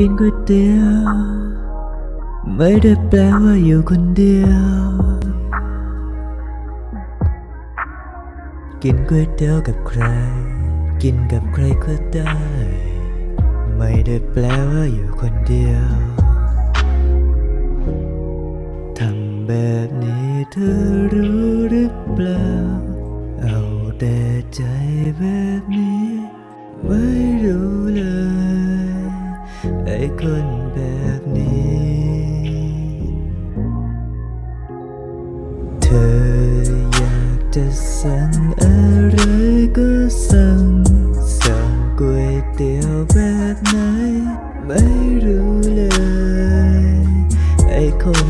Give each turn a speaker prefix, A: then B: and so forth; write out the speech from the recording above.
A: กินก๋วยเตี๋ยว ไม่ได้แปลว่าอยู่คนเดียว กินก๋วยเตี๋ยวกับใคร กินกับใครก็ได้ ไม่ได้แปลว่าอยู่คนเดียวทำแบบนี้เธอรู้หรือเปล่า เอาแต่ใจแบบนี้ ไม่รู้ เลย ไอ้คนแบบนี้ เธออยากจะสั่งอะไรก็สั่ง สั่งก๋วยเตี๋ยวแบบไหน ไม่รู้เลย ไอ้คน